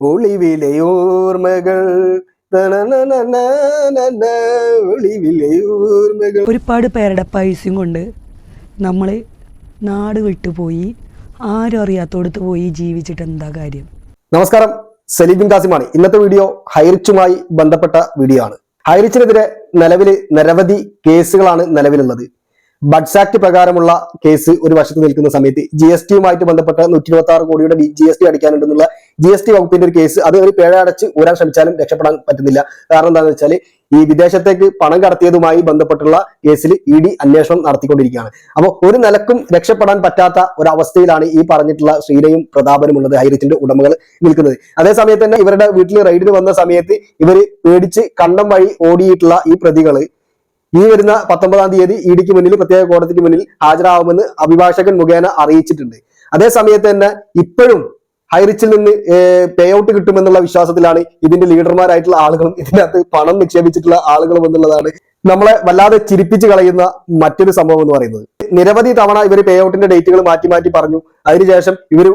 ഒളിവിലെ ഒളിവിലയോർമകൾ. തനനനനനന, ഒളിവിലെ ഓർമ്മകൾ ഒരുപാട് പേരുടെ പൈസയും കൊണ്ട് നമ്മൾ നാട് വിട്ടുപോയി ആരും അറിയാത്തോടത്ത് പോയി ജീവിച്ചിട്ട് എന്താ കാര്യം? നമസ്കാരം സലീബിൻ കാസിമാണ് ഇന്നത്തെ വീഡിയോ ഹൈറിച്ചുമായി ബന്ധപ്പെട്ട വീഡിയോ ആണ്. ഹൈറിച്ചിനെതിരെ നിലവിൽ നിരവധി കേസുകളാണ് നിലവിലുള്ളത്. ബഡ്സ് ആക്ട് പ്രകാരമുള്ള കേസ് ഒരു വശത്ത് നിൽക്കുന്ന സമയത്ത് ജി എസ് ടിയുമായിട്ട് ബന്ധപ്പെട്ട നൂറ്റി ഇരുപത്തി ആറ് കോടിയുടെ ജി എസ് ടി അടിക്കാനുണ്ടെന്നുള്ള ജി എസ് ടി വകുപ്പിന്റെ ഒരു കേസ് അത് ഒരു പിഴ അടച്ച് ഊരാൻ ശ്രമിച്ചാലും രക്ഷപ്പെടാൻ പറ്റുന്നില്ല. കാരണം എന്താണെന്ന് വെച്ചാൽ ഈ വിദേശത്തേക്ക് പണം കടത്തിയതുമായി ബന്ധപ്പെട്ടുള്ള കേസിൽ ഇ ഡി അന്വേഷണം നടത്തിക്കൊണ്ടിരിക്കുകയാണ്. അപ്പോൾ ഒരു നിലക്കും രക്ഷപ്പെടാൻ പറ്റാത്ത ഒരു അവസ്ഥയിലാണ് ഈ പറഞ്ഞിട്ടുള്ള ശ്രീലയും പ്രതാപനും ഉള്ളത് ഹൈറിച്ചിന്റെ ഉടമകൾ നിൽക്കുന്നത്. അതേസമയത്ത് തന്നെ ഇവരുടെ വീട്ടിൽ റെയ്ഡിന് വന്ന സമയത്ത് ഇവർ പേടിച്ച് കണ്ടം വഴി ഓടിയിട്ടുള്ള ഈ പ്രതികൾ ഈ വരുന്ന പത്തൊമ്പതാം തീയതി ഇ ഡിക്ക് മുന്നിൽ പ്രത്യേക കോടതിക്ക് മുന്നിൽ ഹാജരാകുമെന്ന് അഭിഭാഷകൻ മുഖേന അറിയിച്ചിട്ടുണ്ട്. അതേസമയത്ത് തന്നെ ഇപ്പോഴും ഹൈറിച്ചിൽ നിന്ന് പേ ഔട്ട് കിട്ടുമെന്നുള്ള വിശ്വാസത്തിലാണ് ഇതിന്റെ ലീഡർമാരായിട്ടുള്ള ആളുകളും ഇതിനകത്ത് പണം നിക്ഷേപിച്ചിട്ടുള്ള ആളുകളും എന്നുള്ളതാണ് നമ്മളെ വല്ലാതെ ചിരിപ്പിച്ച് കളയുന്ന മറ്റൊരു സംഭവം എന്ന് പറയുന്നത്. നിരവധി തവണ ഇവർ പേ ഔട്ടിന്റെ ഡേറ്റുകൾ മാറ്റി മാറ്റി പറഞ്ഞു. അതിനുശേഷം ഇവർ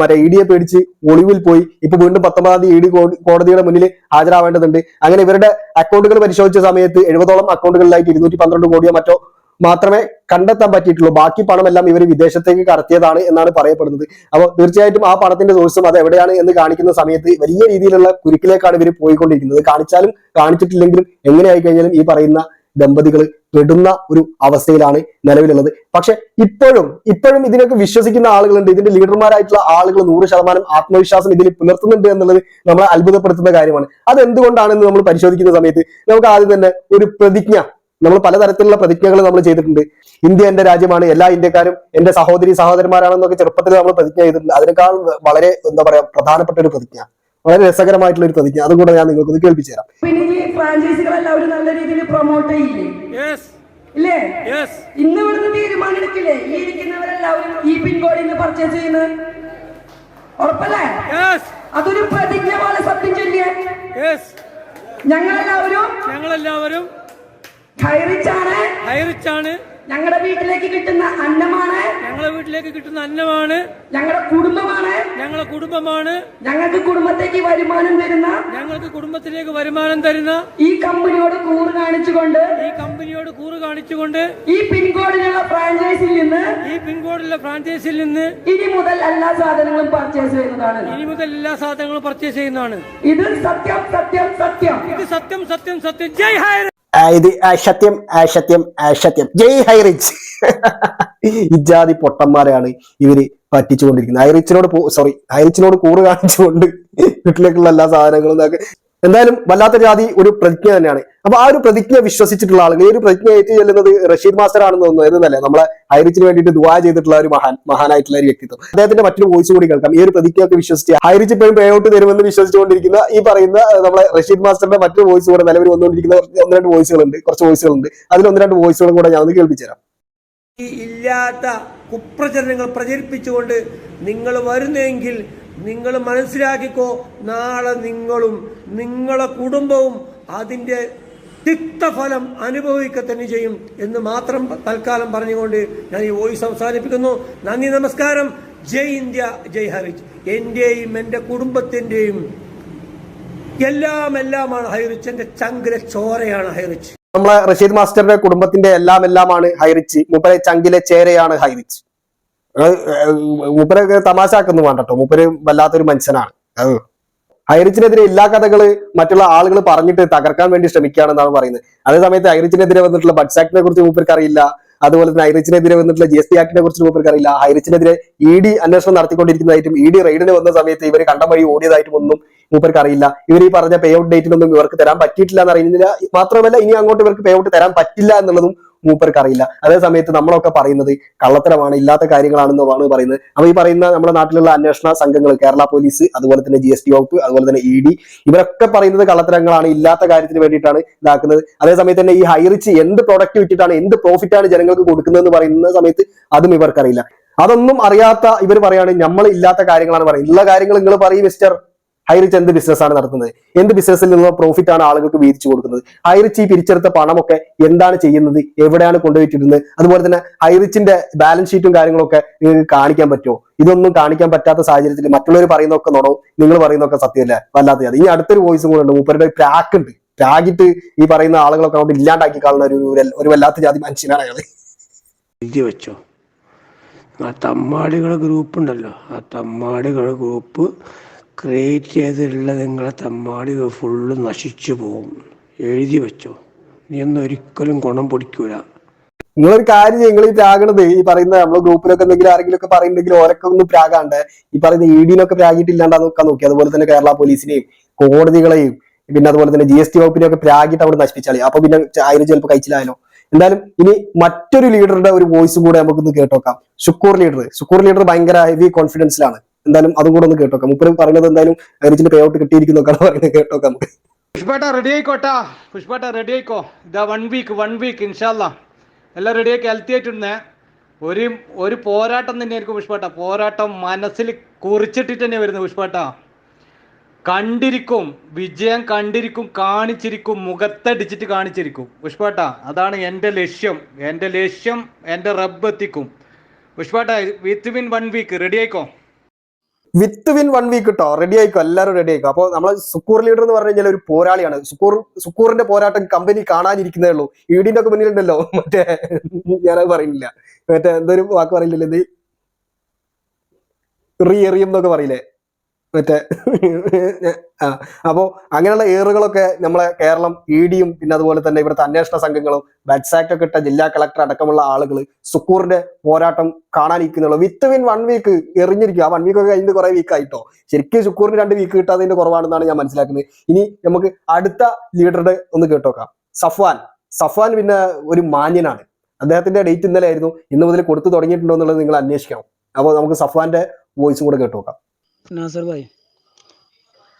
മറ്റേ ഇ ഡിയെ പേടിച്ച് ഒളിവിൽ പോയി. ഇപ്പൊ വീണ്ടും പത്തൊമ്പതാം തീയതി ഇ ഡി കോടതിയുടെ മുന്നിൽ ഹാജരാവേണ്ടതുണ്ട്. അങ്ങനെ ഇവരുടെ അക്കൗണ്ടുകൾ പരിശോധിച്ച സമയത്ത് എഴുപതോളം അക്കൗണ്ടുകളിലായിട്ട് ഇരുന്നൂറ്റി പന്ത്രണ്ട് കോടിയോ മറ്റോ മാത്രമേ കണ്ടെത്താൻ പറ്റിയിട്ടുള്ളൂ. ബാക്കി പണമെല്ലാം ഇവർ വിദേശത്തേക്ക് കടത്തിയതാണ് എന്നാണ് പറയപ്പെടുന്നത്. അപ്പോൾ തീർച്ചയായിട്ടും ആ പണത്തിന്റെ സോഴ്സും അത് എവിടെയാണ് എന്ന് കാണിക്കുന്ന സമയത്ത് വലിയ രീതിയിലുള്ള കുരുക്കിലേക്കാണ് ഇവർ പോയിക്കൊണ്ടിരിക്കുന്നത്. കാണിച്ചാലും കാണിച്ചിട്ടില്ലെങ്കിലും എങ്ങനെയായി കഴിഞ്ഞാലും ഈ പറയുന്ന ദമ്പതികൾ പെടുന്ന ഒരു അവസ്ഥയിലാണ് നിലവിലുള്ളത്. പക്ഷെ ഇപ്പോഴും ഇപ്പോഴും ഇതിനൊക്കെ വിശ്വസിക്കുന്ന ആളുകളുണ്ട്. ഇതിന്റെ ലീഡർമാരായിട്ടുള്ള ആളുകൾ നൂറ് ശതമാനം ആത്മവിശ്വാസം ഇതിൽ പുലർത്തുന്നുണ്ട് എന്നുള്ളത് നമ്മളെ അത്ഭുതപ്പെടുത്തുന്ന കാര്യമാണ്. അത് എന്തുകൊണ്ടാണെന്ന് നമ്മൾ പരിശോധിക്കുന്ന സമയത്ത് നമുക്ക് ആദ്യം തന്നെ ഒരു പ്രതിജ്ഞ നമ്മൾ പലതരത്തിലുള്ള പ്രതിജ്ഞകൾ നമ്മൾ ചെയ്തിട്ടുണ്ട്. ഇന്ത്യ എന്റെ രാജ്യമാണ് എല്ലാ ഇന്ത്യക്കാരും എന്റെ സഹോദരി സഹോദരന്മാരാണെന്നൊക്കെ ചെറുപ്പത്തിൽ നമ്മൾ പ്രതിജ്ഞ ചെയ്തിട്ടുണ്ട്. അതിനേക്കാൾ വളരെ എന്താ പറയാ പ്രധാനപ്പെട്ട ഒരു പ്രതിജ്ഞ. വളരെ രസകരമായിട്ടുള്ള ഒരു പ്രതിജ്ഞ. അതും കൂടെ ഞാൻ നിങ്ങൾക്ക് ഒന്ന് കേൾപ്പിച്ചു തരാം. നല്ല രീതിയിൽ പ്രൊമോട്ട് ചെയ്യില്ലേ? Yes, ഇല്ലേ? Yes, ഇന്ന് ഇവിടുന്ന് തീരുമാനം എടുക്കില്ലേ ഈ ഇരിക്കുന്നവരെല്ലാവരും ഈ പിൻകോഡിൽ നിന്ന് പർച്ചേസ് ചെയ്യുന്നത്? ഉറപ്പല്ലേ? Yes, അതൊരു പ്രതിജ്ഞ പോലെ സത്യം ചൊല്ലിയേ. ഞങ്ങളെല്ലാവരും ഞങ്ങളെല്ലാവരും ഹൈറിച്ചാണ് ഹൈറിച്ചാണ് ഞങ്ങളുടെ വീട്ടിലേക്ക് കിട്ടുന്ന അന്നമാണ്. ഞങ്ങളുടെ വീട്ടിലേക്ക് കിട്ടുന്ന അന്നമാണ്. ഞങ്ങളുടെ കുടുംബമാണ്. ഞങ്ങളുടെ കുടുംബമാണ്. ഞങ്ങൾക്ക് കുടുംബത്തേക്ക് വരുമാനം തരുന്ന ഞങ്ങൾക്ക് കുടുംബത്തിലേക്ക് വരുമാനം തരുന്ന ഈ കമ്പനിയോട് കൂറ് കാണിച്ചുകൊണ്ട് ഈ കമ്പനിയോട് കൂറ് കാണിച്ചുകൊണ്ട് ഈ പിൻകോഡിലുള്ള ഫ്രാഞ്ചൈസിൽ നിന്ന് ഈ പിൻകോഡിലുള്ള ഫ്രാഞ്ചൈസിൽ നിന്ന് ഇനി മുതൽ എല്ലാ സാധനങ്ങളും പർച്ചേസ് ചെയ്യുന്നതാണ്. ഇനി മുതൽ എല്ലാ സാധനങ്ങളും പർച്ചേസ് ചെയ്യുന്നതാണ്. ഇത് സത്യം സത്യം സത്യം. ഇത് സത്യം സത്യം സത്യം. ജയ് ആ, ഇത് അസത്യം അസത്യം അസത്യം ജയ് ഹൈറിച്ച്. ഇജാതി പൊട്ടന്മാരെയാണ് ഇവർ പറ്റിച്ചുകൊണ്ടിരിക്കുന്നത്. ഹൈറിച്ചിനോട് സോറി ഹൈറിച്ചിനോട് കൂറ് കാണിച്ചുകൊണ്ട് വീട്ടിലേക്കുള്ള എല്ലാ സാധനങ്ങളും എന്തായാലും വല്ലാത്ത ജാതി ഒരു പ്രതിജ്ഞ തന്നെയാണ്. അപ്പൊ ആ ഒരു പ്രതിജ്ഞ വിശ്വസിച്ചിട്ടുള്ള ആളുകൾ ഈ ഒരു പ്രതിജ്ഞ ഏറ്റു ചെല്ലുന്നത് റഷീദ് മാസ്റ്റർ ആണെന്ന് തോന്നുന്നു എന്നല്ലേ നമ്മളെ ഹൈറിച്ചിന് വേണ്ടിയിട്ട് ദുവാ ചെയ്തിട്ടുള്ള ഒരു മഹാൻ മഹാനായിട്ടുള്ള ഒരു വ്യക്തിത്വം. അദ്ദേഹത്തിന്റെ മറ്റൊരു വോയിസ് കൂടി കേൾക്കാം. ഈ ഒരു പ്രതിജ്ഞയൊക്കെ വിശ്വസിച്ച് ഹൈറിച്ച് ഇപ്പോഴും പേ ഔട്ട് തരുമെന്ന് വിശ്വസിച്ചുകൊണ്ടിരിക്കുന്ന ഈ പറയുന്ന നമ്മളെ റഷീദ് മാസ്റ്ററിന്റെ മറ്റൊരു വോയിസ് കൂടെ നിലവിൽ വന്നുകൊണ്ടിരിക്കുന്ന ഒന്ന് രണ്ട് വോയിസുകളുണ്ട് കുറച്ച് വോയിസുകളുണ്ട് അതിൽ ഒന്ന് രണ്ട് വോയിസുകളും കൂടെ ഞാൻ ഒന്ന് തരാം ഇല്ലാത്ത കുപ്രചരണങ്ങൾ പ്രചരിപ്പിച്ചുകൊണ്ട് നിങ്ങൾ വരുന്നെങ്കിൽ നിങ്ങൾ മനസ്സിലാക്കിക്കോ നാളെ നിങ്ങളും നിങ്ങളെ കുടുംബവും അതിന്റെ തിക്തഫലം അനുഭവിക്കുക തന്നെ ചെയ്യും എന്ന് മാത്രം തൽക്കാലം പറഞ്ഞുകൊണ്ട് ഞാൻ ഈ വോയിസ് അവസാനിപ്പിക്കുന്നു. നന്ദി നമസ്കാരം. ജയ് ഇന്ത്യ ജയ് ഹരിജ് എന്റെയും എന്റെ കുടുംബത്തിന്റെയും എല്ലാം എല്ലാമാണ് ഹൈറിച്ച്. എന്റെ ചങ്കിലെ ചോരയാണ് ഹൈറിച്ച്. നമ്മളെ റഷീദ് മാസ്റ്ററുടെ കുടുംബത്തിന്റെ എല്ലാം എല്ലാമാണ് ഹൈറിച്ച്. മുമ്പേ ചങ്കിലെ ചേരയാണ് ഹൈറിച്ച്. മൂപ്പരെ തമാശാക്കുന്നു വേണ്ടട്ടോ. മൂപ്പര് വല്ലാത്തൊരു മനുഷ്യനാണ്. ഹൈറിച്ചിനെതിരെ എല്ലാ കഥകൾ മറ്റുള്ള ആളുകൾ പറഞ്ഞിട്ട് തകർക്കാൻ വേണ്ടി ശ്രമിക്കുകയാണെന്നാണ് പറയുന്നത്. അതേ സമയത്ത് ഹൈറിച്ചിനെതിരെ വന്നിട്ടുള്ള ബഡ്സ് ആക്ടിനെ കുറിച്ച് മൂപ്പർക്ക് അറിയില്ല അതുപോലെ തന്നെ ഹൈറിച്ചിനെതിരെ വന്നിട്ടുള്ള ജി എസ് ടി ആക്ടിനെ കുറിച്ച് മൂപ്പർക്ക് അറിയില്ല ഹൈറിച്ചിനെതിരെ ഇ ഡി അന്വേഷണം നടത്തിക്കൊണ്ടിരിക്കുന്നതായിട്ടും ഇ ഡി റെയ്ഡിന് വന്ന സമയത്ത് ഇവർ കണ്ടം വഴി ഓടിയതായിട്ടും ഒന്നും മൂപ്പർക്ക് അറിയില്ല ഇവർ ഈ പറഞ്ഞ പേ ഔട്ട് ഡേറ്റിനൊന്നും ഇവർക്ക് തരാൻ പറ്റിയിട്ടില്ല എന്ന് അറിയുന്നില്ല. മാത്രമല്ല ഇനി അങ്ങോട്ട് ഇവർക്ക് പേ ഔട്ട് തരാൻ പറ്റില്ല എന്നുള്ളതും മൂപ്പർക്ക് അറിയില്ല അതേ സമയത്ത് നമ്മളൊക്കെ പറയുന്നത് കള്ളത്തരമാണ് ഇല്ലാത്ത കാര്യങ്ങളാണെന്നുമാണ് പറയുന്നത്. അപ്പൊ ഈ പറയുന്ന നമ്മുടെ നാട്ടിലുള്ള അന്വേഷണ സംഘങ്ങൾ കേരള പോലീസ് അതുപോലെ തന്നെ ജി എസ് ടി വകുപ്പ് അതുപോലെ തന്നെ ഇ ഡി ഇവരൊക്കെ പറയുന്നത് കള്ളത്തരങ്ങളാണ് ഇല്ലാത്ത കാര്യത്തിന് വേണ്ടിയിട്ടാണ് ഇതാക്കുന്നത്. അതേ സമയത്ത് തന്നെ ഈ ഹൈറിച്ച് എന്ത് പ്രൊഡക്റ്റ് വിറ്റിട്ടാണ് എന്ത് പ്രോഫിറ്റ് ആണ് ജനങ്ങൾക്ക് കൊടുക്കുന്നതെന്ന് പറയുന്ന സമയത്ത് അതും ഇവർക്കറിയില്ല. അതൊന്നും അറിയാത്ത ഇവർ പറയാണ് നമ്മൾ ഇല്ലാത്ത കാര്യങ്ങളാണ് പറയുന്നത്. ഉള്ള കാര്യങ്ങൾ നിങ്ങൾ പറയും മിസ്റ്റർ ഹൈറിച്ച് എന്ത് ബിസിനസ്സാണ് നടത്തുന്നത്? എന്ത് ബിസിനസ്സിൽ നിന്നുള്ള പ്രോഫിറ്റ് ആണ് ആളുകൾക്ക് വീതിച്ചു കൊടുക്കുന്നത്? ഹൈറിച്ച് ഈ പിരിച്ചെടുത്ത പണമൊക്കെ എന്താണ് ചെയ്യുന്നത്? എവിടെയാണ് കൊണ്ടുപോയിട്ടിരുന്നത്? അതുപോലെ തന്നെ ഹൈറിച്ചിന്റെ ബാലൻസ് ഷീറ്റും കാര്യങ്ങളൊക്കെ നിങ്ങൾക്ക് കാണിക്കാൻ പറ്റുമോ? ഇതൊന്നും കാണിക്കാൻ പറ്റാത്ത സാഹചര്യത്തിൽ മറ്റുള്ളവർ പറയുന്നതൊക്കെ നടോ നിങ്ങൾ പറയുന്നതൊക്കെ സത്യമല്ല വല്ലാത്ത ജാതി. ഇനി അടുത്തൊരു വോയിസും കൂടെ ഉണ്ട്. മൂപ്പരുടെ ട്രാക്ക് ഉണ്ട്. പ്രാഗിട്ട് ഈ പറയുന്ന ആളുകളൊക്കെ അവിടെ ഇല്ലാണ്ടാക്കി കാണുന്ന ഒരു ഒരു- വല്ലാത്ത ജാതി മനുഷ്യനാണ് അയാൾ വെച്ചോ. ആ തമ്മാടികളെ ഗ്രൂപ്പ് ഉണ്ടല്ലോ. ആ തമ്മാടികളെ ഗ്രൂപ്പ് ക്രിയേറ്റ് ചെയ്തിട്ടുള്ള നിങ്ങളെ തമ്മാടികൾ ഫുള്ള് നശിച്ചു പോകും. എഴുതി വെച്ചോ. നീ ഒന്നും ഒരിക്കലും ഗുണം പൊടിക്കൂല. നിങ്ങളൊരു കാര്യം നിങ്ങൾ ഈ പ്രാകണത് ഈ പറയുന്ന നമ്മളെ ഗ്രൂപ്പിലൊക്കെ എന്തെങ്കിലും ആരെങ്കിലും ഒക്കെ പറയുന്നുണ്ടെങ്കിൽ ഓരൊക്കെ ഒന്ന് പ്രാഗാണ്ട്. ഈ പറയുന്ന ഇ ഡിനൊക്കെ പ്രാഗിട്ടില്ലാണ്ടാ നോക്കാൻ നോക്കി അതുപോലെ തന്നെ കേരള പോലീസിനെയും കോടതികളെയും പിന്നെ അതുപോലെ തന്നെ ജി എസ് ടി വകുപ്പിനെ ഒക്കെ പ്രാഗിട്ട് അവിടെ നശിപ്പിച്ചാളി. അപ്പൊ പിന്നെ അതിന് ചിലപ്പോൾ കഴിച്ചിലായാലോ എന്തായാലും ഇനി മറ്റൊരു ലീഡറുടെ ഒരു വോയിസും കൂടെ നമുക്കൊന്ന് കേട്ടോക്കാം. ഷുക്കൂർ ലീഡർ ഷുക്കൂർ ലീഡർ ഭയങ്കര ഹെവി കോൺഫിഡൻസിലാണ് എന്തായാലും അതും കൂടെ ഒന്ന് കേട്ടോക്കാം. മുപ്പരും പറയുന്നത് എന്തായാലും ഹരിച്ചിന്റെ പേ ഔട്ട് കിട്ടിയിരിക്കുന്നൊക്കെയാണ് പറയുന്നത്. കേട്ടോക്കാം നമുക്ക്. പുഷ്പേട്ട റെഡി ആയിക്കോട്ടാ. പുഷ്പേട്ട റെഡി ആയിക്കോ. ഇതാ വൺ വീക്ക് വൺ വീക്ക് ഇൻഷാല്ല എല്ലാം റെഡി ആക്കി ഹെൽത്തി ആയിട്ടുണ്ടേ ഒരു ഒരു പോരാട്ടം തന്നെയായിരിക്കും പുഷ്പേട്ട. പോരാട്ടം മനസ്സിൽ കുറിച്ചിട്ടിട്ട് തന്നെ വരുന്നത് പുഷ്പേട്ട. കണ്ടിരിക്കും വിജയം കണ്ടിരിക്കും കാണിച്ചിരിക്കും മുഖത്തടിച്ചിട്ട് കാണിച്ചിരിക്കും. പുഷ്പേട്ട അതാണ് എന്റെ ലക്ഷ്യം. എന്റെ ലക്ഷ്യം എന്റെ റബ്ബ് എത്തിക്കും. പുഷ്പേട്ട with win one week ready ആയിക്കോ? വിത്ത് വിൻ വൺ വീക്ക് കിട്ടോ റെഡി ആയിക്കോ? എല്ലാവരും റെഡി ആയിക്കോ? അപ്പോൾ നമ്മൾ സുക്കൂർ ലീഡർ എന്ന് പറഞ്ഞു കഴിഞ്ഞാൽ ഒരു പോരാളിയാണ്. സുക്കൂർ സുക്കൂറിന്റെ പോരാട്ടം കമ്പനി കാണാനിരിക്കുന്നേ ഉള്ളൂ. ഈടിന്റെ ഒക്കെ മുന്നിലുണ്ടല്ലോ. മറ്റേ ഞാനത് പറയുന്നില്ല. മറ്റേ എന്തൊരു വാക്ക് പറയില്ലല്ലോ എന്ത് എറിയും എന്നൊക്കെ പറയില്ലേ? മറ്റേ ആ അപ്പോ അങ്ങനെയുള്ള ഏറുകളൊക്കെ നമ്മളെ കേരളം ഇ ഡിയും പിന്നെ അതുപോലെ തന്നെ ഇവിടുത്തെ അന്വേഷണ സംഘങ്ങളും ബാറ്റ്സാക്ട് ഒക്കെ ഇട്ട ജില്ലാ കളക്ടർ അടക്കമുള്ള ആളുകൾ സുക്കൂറിന്റെ പോരാട്ടം കാണാനിരിക്കുന്നുള്ളൂ. വിത്ത് വിൻ വൺ വീക്ക് എറിഞ്ഞിരിക്കും. ആ വൺ വീക്ക് ഒക്കെ കഴിഞ്ഞ് കുറെ വീക്ക് ആയിട്ടോ? ശരിക്കും സുക്കൂറിന് രണ്ട് വീക്ക് കിട്ടാത്തതിന്റെ കുറവാണെന്നാണ് ഞാൻ മനസ്സിലാക്കുന്നത്. ഇനി നമുക്ക് അടുത്ത ലീഡറുടെ ഒന്ന് കേട്ടോക്കാം. സഫ്വാൻ. സഫ്വാൻ പിന്നെ ഒരു മാന്യനാണ്. അദ്ദേഹത്തിന്റെ ഡേറ്റ് ഇന്നലെ ആയിരുന്നു. ഇന്ന് മുതൽ കൊടുത്തു തുടങ്ങിയിട്ടുണ്ടോ എന്നുള്ളത് നിങ്ങൾ അന്വേഷിക്കണം. അപ്പോൾ നമുക്ക് സഫ്വാന്റെ വോയിസും കൂടെ കേട്ടോക്കാം. നാസർ ഭായ്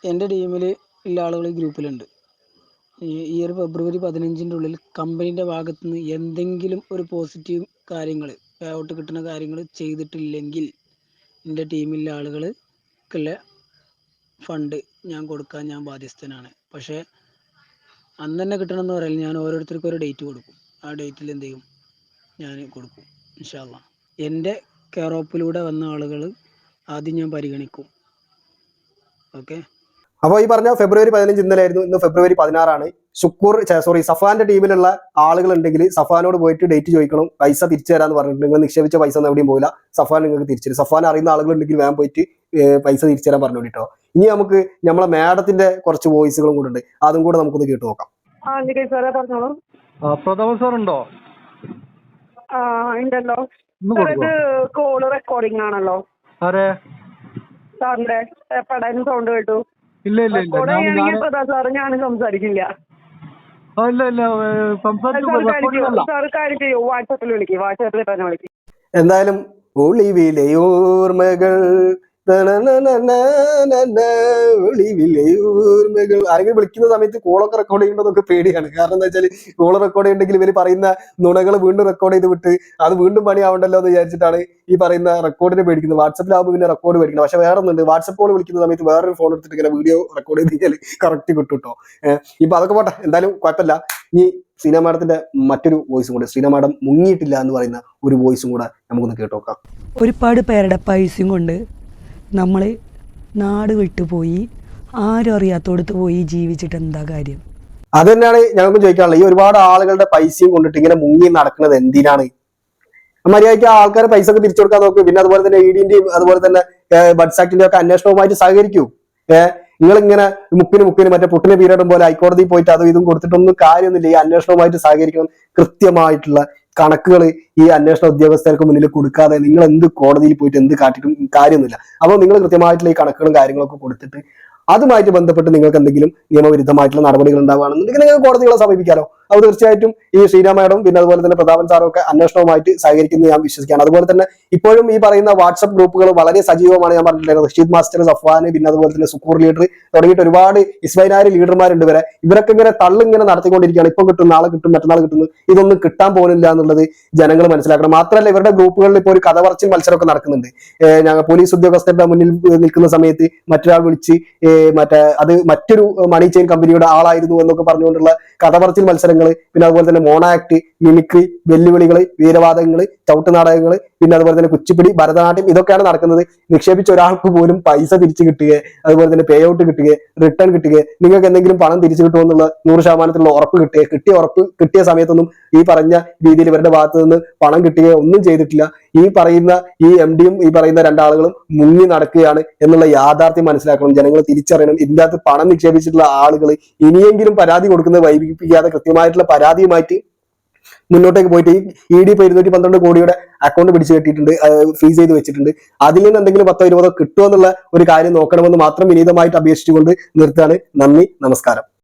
എന്റെ ടീമിൽ ഉള്ള ആളുകൾ ഈ ഗ്രൂപ്പിലുണ്ട്. ഈ ഒരു ഫെബ്രുവരി പതിനഞ്ചിന്റെ ഉള്ളിൽ കമ്പനീന്റെ ഭാഗത്തു നിന്ന് എന്തെങ്കിലും ഒരു പോസിറ്റീവ് കാര്യങ്ങൾ പേ ഔട്ട് കിട്ടുന്ന കാര്യങ്ങൾ ചെയ്തിട്ടില്ലെങ്കിൽ എന്റെ ടീമിലെ ആളുകൾക്കുള്ള ഫണ്ട് ഞാൻ കൊടുക്കാൻ ഞാൻ ബാധ്യസ്ഥനാണ്. പക്ഷേ അന്ന് തന്നെ കിട്ടണമെന്ന് പറയില്ല ഞാൻ ഓരോരുത്തർക്കും ഒരു ഡേറ്റ് കൊടുക്കും. ആ ഡേറ്റിൽ എന്ത് ചെയ്യും? ഞാൻ കൊടുക്കും ഇൻഷാല്ല എന്റെ കെയറോപ്പിലൂടെ വന്ന ആളുകൾ ആദ്യം ഞാൻ പരിഗണിക്കും. ഓക്കെ. അപ്പോൾ ഈ പറഞ്ഞ ഫെബ്രുവരി പതിനഞ്ച് ഇന്നലെയായിരുന്നു. ഇന്ന് ഫെബ്രുവരി പതിനാറാണ്. ഷുക്കൂർ സോറി സഫാന്റെ ടീമിലുള്ള ആളുകൾ ഉണ്ടെങ്കിൽ സഫാനോട് പോയിട്ട് ഡേറ്റ് ചോദിക്കണം. പൈസ തിരിച്ചു തരാന്ന് പറഞ്ഞിട്ട് നിങ്ങൾ നിക്ഷേപിച്ച പൈസ ഒന്നും എവിടെയും പോയില്ല സഫാൻ നിങ്ങൾക്ക് തിരിച്ചു തരും. സഫാൻ അറിയുന്ന ആളുകളുണ്ടെങ്കിൽ വേഗം പോയിട്ട് പൈസ തിരിച്ചു തരാൻ പറഞ്ഞു കേട്ടോ. ഇനി നമുക്ക് നമ്മളെ മാഡത്തിന്റെ കുറച്ച് വോയിസുകളും കൂടെ ഉണ്ട്. അതും കൂടെ നമുക്കൊന്ന് കേട്ടു നോക്കാം. പ്രതാപൻ സാർ ഉണ്ടോ? ഉണ്ടല്ലോ. കോൾ റെക്കോർഡിംഗ് ആണല്ലോ. സാറിന്റെ പടം സൗണ്ട് കേട്ടു. ഇല്ല ഇല്ല ഇല്ല. ഞാൻ ചെയ്യണമെങ്കിൽ ഞാൻ പ്രതാ സാറ് ഞാൻ സംസാരിക്കില്ല. ഇല്ല സംസാരിച്ചു സാർ സാർ വാട്സാപ്പിൽ വിളിക്കും വാട്സാപ്പിൽ തന്നെ വിളിക്കും. എന്തായാലും ഒളിവിലെ ഓർമ്മകൾ ആരെങ്കിലും വിളിക്കുന്ന സമയത്ത് കോളൊക്കെ റെക്കോർഡ് ചെയ്യേണ്ടതൊക്കെ പേടിയാണ് കാരണം എന്താ വെച്ചാൽ കോൾ റെക്കോർഡ് ചെയ്യണ്ടെങ്കിൽ ഇവർ പറയുന്ന നുണകൾ വീണ്ടും റെക്കോർഡ് ചെയ്ത് വിട്ട് അത് വീണ്ടും പണിയാവണ്ടല്ലോ എന്ന് വിചാരിച്ചിട്ടാണ് ഈ പറയുന്ന റെക്കോർഡിനെ പേടിക്കുന്നത് വാട്സപ്പിലാകുമ്പോൾ പിന്നെ റെക്കോർഡ് പേടിക്കണം പക്ഷെ വേറെ ഒന്നുണ്ട് വാട്സപ്പ് കോൾ വിളിക്കുന്ന സമയത്ത് വേറൊരു ഫോൺ എടുത്തിട്ട് ഇങ്ങനെ വീഡിയോ റെക്കോർഡ് ചെയ്ത് കഴിഞ്ഞാൽ കറക്റ്റ് കിട്ടും കേട്ടോ ഇപ്പൊ അതൊക്കെ പോട്ടെ എന്തായാലും കുഴപ്പമില്ല ഇനി സിനിമ മാഡത്തിന്റെ മറ്റൊരു വോയിസും കൂടെ സിനിമ മാഡം മുങ്ങിയിട്ടില്ല എന്ന് പറയുന്ന ഒരു വോയിസും കൂടെ നമുക്കൊന്ന് കേട്ടോക്കാം ഒരുപാട് പേരുടെ പൈസയും കൊണ്ട് നമ്മൾ നാട് വിട്ടുപോയി ആരും അറിയാത്തോടത്ത് പോയി ജീവിച്ചിട്ട് എന്താ കാര്യം? അത് തന്നെയാണ് ഞങ്ങൾക്ക് ചോദിക്കാനുള്ളത്. ഈ ഒരുപാട് ആളുകളുടെ പൈസയും കൊണ്ടിട്ട് ഇങ്ങനെ മുങ്ങി നടക്കുന്നത് എന്തിനാണ്? മര്യാദയ്ക്ക് ആൾക്കാരെ പൈസ ഒക്കെ തിരിച്ചു കൊടുക്കാൻ നോക്കും. പിന്നെ അതുപോലെ തന്നെ ഇഡിന്റെയും അതുപോലെ തന്നെ ബഡ്സാക്ടിന്റെ ഒക്കെ അന്വേഷണവുമായിട്ട് സഹകരിക്കൂ. ഏഹ് നിങ്ങൾ ഇങ്ങനെ മുക്കിന് മുക്കിന് മറ്റേ പുട്ടിന് പീരീഡും പോലെ ഹൈക്കോടതിയിൽ പോയിട്ട് അതും ഇതും കൊടുത്തിട്ടൊന്നും കാര്യമൊന്നുമില്ല. ഈ അന്വേഷണവുമായിട്ട് സഹകരിക്കണം. കൃത്യമായിട്ടുള്ള കണക്കുകൾ ഈ അന്വേഷണ ഉദ്യോഗസ്ഥർക്ക് മുന്നിൽ കൊടുക്കാതെ നിങ്ങൾ എന്ത് കോടതിയിൽ പോയിട്ട് എന്ത് കാട്ടിട്ടും കാര്യമൊന്നുമില്ല. അപ്പോൾ നിങ്ങൾ കൃത്യമായിട്ടുള്ള ഈ കണക്കുകളും കാര്യങ്ങളൊക്കെ കൊടുത്തിട്ട് അതുമായിട്ട് ബന്ധപ്പെട്ട് നിങ്ങൾക്ക് എന്തെങ്കിലും നിയമവിരുദ്ധമായിട്ടുള്ള നടപടികൾ ഉണ്ടാവുകയാണെന്നുണ്ടെങ്കിൽ നിങ്ങൾക്ക് കോടതികളെ സമീപിക്കാലോ. അത് തീർച്ചയായിട്ടും ഈ ശ്രീരാമയുടെ പിന്നെ അതുപോലെ തന്നെ പ്രതാപൻ സാറും ഒക്കെ അന്വേഷണവുമായിട്ട് സഹകരിക്കുന്നത് ഞാൻ വിശ്വസിക്കുകയാണ്. അതുപോലെ തന്നെ ഇപ്പോഴും ഈ പറയുന്ന വാട്സപ്പ് ഗ്രൂപ്പുകൾ വളരെ സജീവമാണ് ഞാൻ പറഞ്ഞിട്ടുണ്ടായിരുന്നത് റഷീദ് മാസ്റ്റർ സഫ്വാന് പിന്നെ അതുപോലെ തന്നെ സുക്കൂർ ലീഡർ തുടങ്ങിയിട്ട് ഒരുപാട് ഇസ്മൈനാരി ലീഡർമാരുണ്ട് വരെ ഇവരൊക്കെ ഇങ്ങനെ തള്ളിങ്ങനെ നടത്തിക്കൊണ്ടിരിക്കുകയാണ്. ഇപ്പൊ കിട്ടും നാളെ കിട്ടും മറ്റന്നാൾ കിട്ടുന്നു. ഇതൊന്നും കിട്ടാൻ പോകുന്നില്ല എന്നുള്ളത് ജനങ്ങൾ മനസ്സിലാക്കണം. മാത്രമല്ല ഇവരുടെ ഗ്രൂപ്പുകളിൽ ഇപ്പോൾ ഒരു കഥ പറച്ചിൽ മത്സരമൊക്കെ നടക്കുന്നുണ്ട്. ഞങ്ങൾ പോലീസ് ഉദ്യോഗസ്ഥരുടെ മുന്നിൽ നിൽക്കുന്ന സമയത്ത് മറ്റൊരാൾ വിളിച്ച് മറ്റേ അത് മറ്റൊരു മണി ചെയിൻ കമ്പനിയുടെ ആളായിരുന്നു എന്നൊക്കെ പറഞ്ഞുകൊണ്ടുള്ള കഥ പറച്ചിൽ മത്സരങ്ങൾ പിന്നെ അതുപോലെ തന്നെ മോണാക്ട് മിമിക്രി വെല്ലുവിളികൾ വീരവാദങ്ങൾ ചവിട്ട് നാടകങ്ങൾ പിന്നെ അതുപോലെ തന്നെ കുച്ചിപ്പിടി ഭരതനാട്യം ഇതൊക്കെയാണ് നടക്കുന്നത്. നിക്ഷേപിച്ച ഒരാൾക്ക് പോലും പൈസ തിരിച്ചു കിട്ടുക അതുപോലെ തന്നെ പേ ഔട്ട് കിട്ടുക റിട്ടേൺ കിട്ടുക നിങ്ങൾക്ക് എന്തെങ്കിലും പണം തിരിച്ചു കിട്ടുമെന്നുള്ള നൂറ് ശതമാനത്തിലുള്ള ഉറപ്പ് കിട്ടുക. കിട്ടിയ ഉറപ്പ് കിട്ടിയ സമയത്തൊന്നും ഈ പറഞ്ഞ രീതിയിൽ ഇവരുടെ ഭാഗത്ത് നിന്ന് പണം കിട്ടുകയോ ഒന്നും ചെയ്തിട്ടില്ല. ഈ പറയുന്ന ഈ എം ഡിയും ഈ പറയുന്ന രണ്ടാളുകളും മുങ്ങി നടക്കുകയാണ് എന്നുള്ള യാഥാർത്ഥ്യം മനസ്സിലാക്കണം. ജനങ്ങൾ തിരിച്ചറിയണം. ഇതിന്റെ അകത്ത് പണം നിക്ഷേപിച്ചിട്ടുള്ള ആളുകൾ ഇനിയെങ്കിലും പരാതി കൊടുക്കുന്നത് വൈകിപ്പിക്കാതെ കൃത്യമായിട്ടുള്ള പരാതിയുമായിട്ട് മുന്നോട്ടേക്ക് പോയിട്ട് ഈ ഇ ഡി ഇരുന്നൂറ്റി പന്ത്രണ്ട് കോടിയുടെ അക്കൗണ്ട് പിടിച്ചു കെട്ടിയിട്ടുണ്ട് ഫ്രീസ് ചെയ്ത് വെച്ചിട്ടുണ്ട്. അതിൽ നിന്ന് എന്തെങ്കിലും പത്തോ ഇരുപതോ കിട്ടുമോ എന്നുള്ള ഒരു കാര്യം നോക്കണമെന്ന് മാത്രം വിനീതമായിട്ട് അപേക്ഷിച്ചുകൊണ്ട് നിർത്താണ് നന്ദി നമസ്കാരം.